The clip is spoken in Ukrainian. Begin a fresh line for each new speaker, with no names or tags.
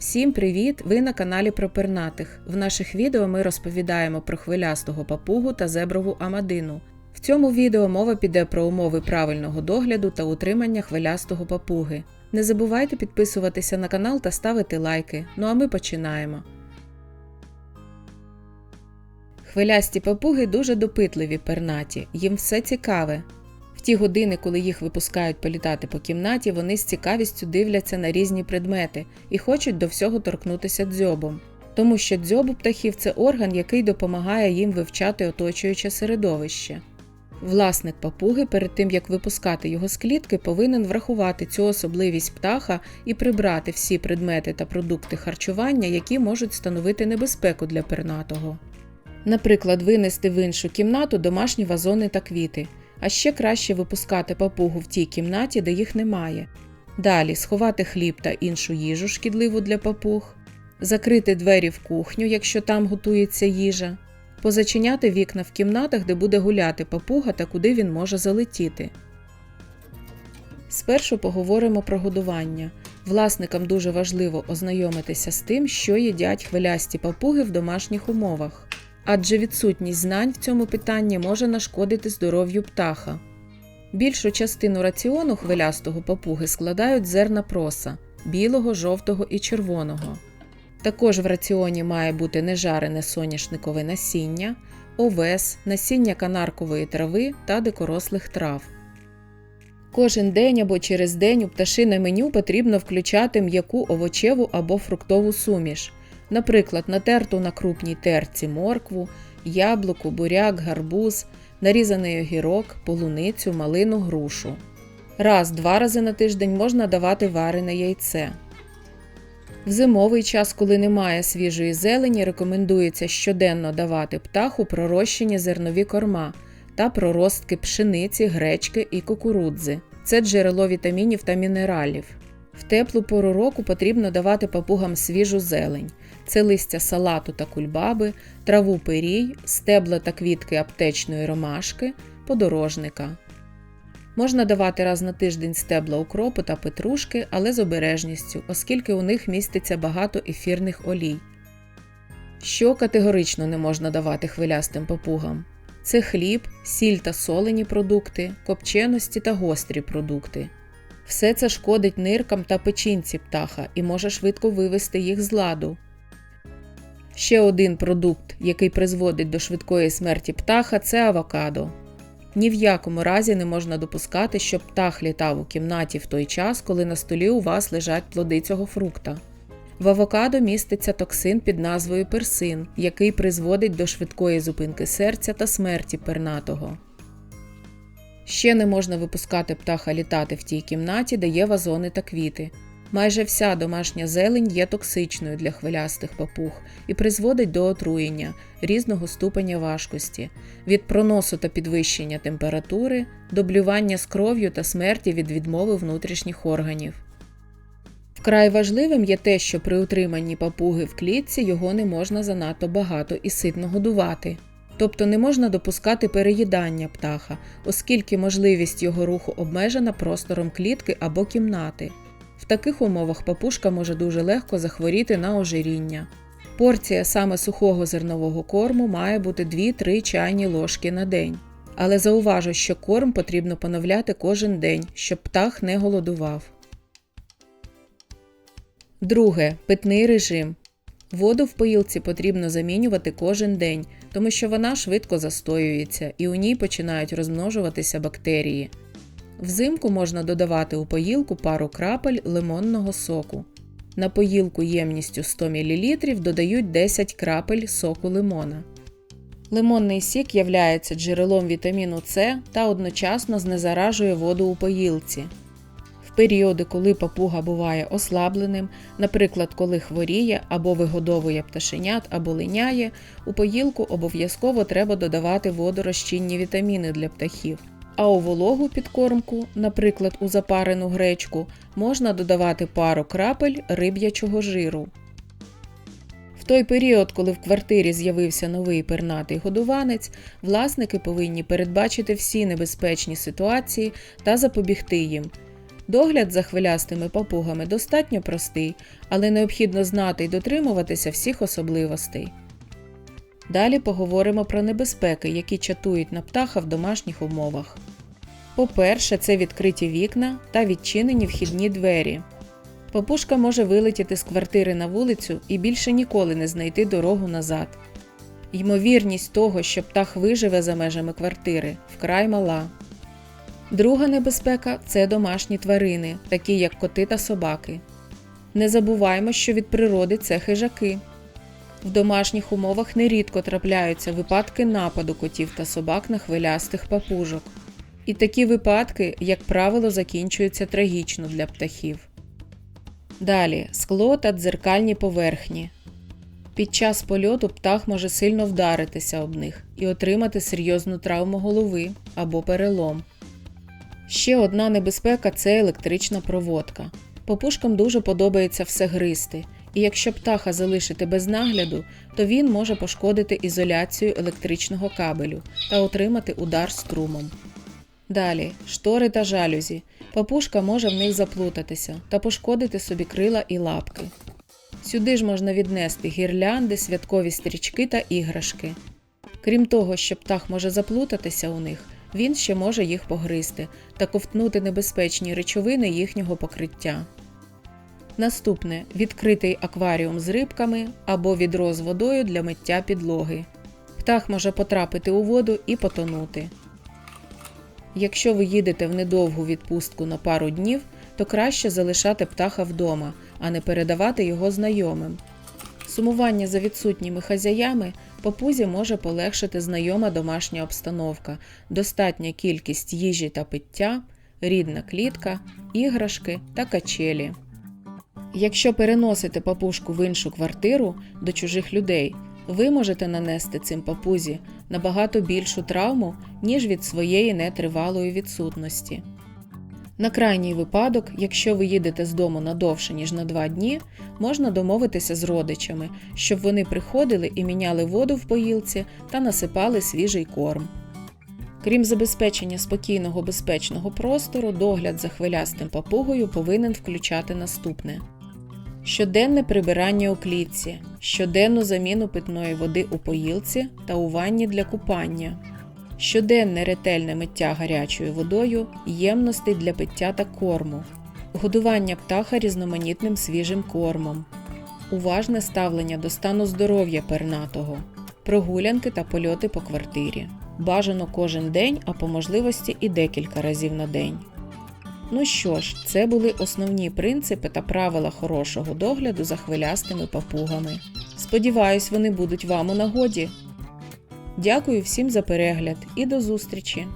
Всім привіт! Ви на каналі про пернатих. В наших відео ми розповідаємо про хвилястого папугу та зеброву амадину. В цьому відео мова піде про умови правильного догляду та утримання хвилястого папуги. Не забувайте підписуватися на канал та ставити лайки. Ну а ми починаємо. Хвилясті папуги дуже допитливі пернаті, їм все цікаве. В ті години, коли їх випускають політати по кімнаті, вони з цікавістю дивляться на різні предмети і хочуть до всього торкнутися дзьобом. Тому що дзьоб у птахів це орган, який допомагає їм вивчати оточуюче середовище. Власник папуги перед тим як випускати його з клітки, повинен врахувати цю особливість птаха і прибрати всі предмети та продукти харчування, які можуть становити небезпеку для пернатого. Наприклад, винести в іншу кімнату домашні вазони та квіти, а ще краще випускати папугу в тій кімнаті, де їх немає. Далі сховати хліб та іншу їжу шкідливу для папуг, закрити двері в кухню, якщо там готується їжа, позачиняти вікна в кімнатах, де буде гуляти папуга та куди він може залетіти. Спершу поговоримо про годування. Власникам дуже важливо ознайомитися з тим, що їдять хвилясті папуги в домашніх умовах адже відсутність знань в цьому питанні може нашкодити здоров'ю птаха. Більшу частину раціону хвилястого папуги складають зерна проса білого, жовтого і червоного. Також в раціоні має бути нежарене соняшникове насіння, овес, насіння канаркової трави та дикорослих трав. Кожен день або через день у пташине меню потрібно включати м'яку овочеву або фруктову суміш, наприклад, натерту на крупній терці моркву, яблуко, буряк, гарбуз, нарізаний огірок, полуницю, малину, грушу. Раз-два рази на тиждень можна давати варене яйце. В зимовий час, коли немає свіжої зелені, рекомендується щоденно давати птаху пророщені зернові корма та проростки пшениці, гречки і кукурудзи. Це джерело вітамінів та мінералів. В теплу пору року потрібно давати папугам свіжу зелень. Це листя салату та кульбаби, траву пирій, стебла та квітки аптечної ромашки, подорожника. Можна давати раз на тиждень стебла укропу та петрушки, але з обережністю, оскільки у них міститься багато ефірних олій. Що категорично не можна давати хвилястим папугам? Це хліб, сіль та солені продукти, копченості та гострі продукти. Все це шкодить ниркам та печінці птаха і може швидко вивести їх з ладу. Ще один продукт, який призводить до швидкої смерті птаха, це авокадо. Ні в якому разі не можна допускати, щоб птах літав у кімнаті в той час, коли на столі у вас лежать плоди цього фрукта. В авокадо міститься токсин під назвою персин, який призводить до швидкої зупинки серця та смерті пернатого. Ще не можна випускати птаха літати в тій кімнаті, де є вазони та квіти. Майже вся домашня зелень є токсичною для хвилястих папуг і призводить до отруєння різного ступеня важкості, від проносу та підвищення температури, до блювання з кров'ю та смерті від відмови внутрішніх органів. Вкрай важливим є те, що при утриманні папуги в клітці його не можна занадто багато і ситно годувати. Тобто не можна допускати переїдання птаха, оскільки можливість його руху обмежена простором клітки або кімнати. В таких умовах папушка може дуже легко захворіти на ожиріння. Порція саме сухого зернового корму має бути 2-3 чайні ложки на день. Але зауважу, що корм потрібно поновляти кожен день, щоб птах не голодував. Друге питний режим. Воду в поїлці потрібно замінювати кожен день, тому що вона швидко застоюється і у ній починають розмножуватися бактерії. Взимку можна додавати у поїлку пару крапель лимонного соку. На поїлку ємністю 100 мл додають 10 крапель соку лимона. Лимонний сік являється джерелом вітаміну С та одночасно знезаражує воду у поїлці. В періоди, коли папуга буває ослабленим, наприклад, коли хворіє або вигодовує пташенят або линяє, у поїлку обов'язково треба додавати водорозчинні вітаміни для птахів. А у вологу підкормку, наприклад, у запарену гречку, можна додавати пару крапель риб'ячого жиру. В той період, коли в квартирі з'явився новий пернатий годуванець, власники повинні передбачити всі небезпечні ситуації та запобігти їм. Догляд за хвилястими папугами достатньо простий, але необхідно знати і дотримуватися всіх особливостей. Далі поговоримо про небезпеки, які чатують на птаха в домашніх умовах. По-перше, це відкриті вікна та відчинені вхідні двері. Папушка може вилетіти з квартири на вулицю і більше ніколи не знайти дорогу назад. Ймовірність того, що птах виживе за межами квартири, вкрай мала. Друга небезпека це домашні тварини, такі як коти та собаки. Не забуваймо, що від природи це хижаки. В домашніх умовах нерідко трапляються випадки нападу котів та собак на хвилястих папужок. І такі випадки, як правило, закінчуються трагічно для птахів. Далі скло та дзеркальні поверхні. Під час польоту птах може сильно вдаритися об них і отримати серйозну травму голови або перелом. Ще одна небезпека це електрична проводка. Попушкам дуже подобається все гристи, і якщо птаха залишити без нагляду, то він може пошкодити ізоляцію електричного кабелю та отримати удар струмом. Далі штори та жалюзі. Папушка може в них заплутатися та пошкодити собі крила і лапки. Сюди ж можна віднести гірлянди, святкові стрічки та іграшки. Крім того, що птах може заплутатися у них, він ще може їх погризти та ковтнути небезпечні речовини їхнього покриття. Наступне відкритий акваріум з рибками або відро з водою для миття підлоги. Птах може потрапити у воду і потонути. Якщо ви їдете в недовгу відпустку на пару днів, то краще залишати птаха вдома, а не передавати його знайомим. Сумування за відсутніми хазяями папузі може полегшити знайома домашня обстановка, достатня кількість їжі та пиття, рідна клітка, іграшки та качелі. Якщо переносите папушку в іншу квартиру до чужих людей, ви можете нанести цим папузі набагато більшу травму, ніж від своєї нетривалої відсутності. На крайній випадок, якщо ви їдете з дому надовше, ніж на два дні, можна домовитися з родичами, щоб вони приходили і міняли воду в поїлці та насипали свіжий корм. Крім забезпечення спокійного безпечного простору, догляд за хвилястим папугою повинен включати наступне: щоденне прибирання у клітці, щоденну заміну питної води у поїлці та у ванні для купання, щоденне ретельне миття гарячою водою, ємностей для пиття та корму, годування птаха різноманітним свіжим кормом, уважне ставлення до стану здоров'я пернатого, прогулянки та польоти по квартирі. Бажано кожен день, а по можливості і декілька разів на день. Ну що ж, це були основні принципи та правила хорошого догляду за хвилястими папугами. Сподіваюсь, вони будуть вам у нагоді. Дякую всім за перегляд і до зустрічі!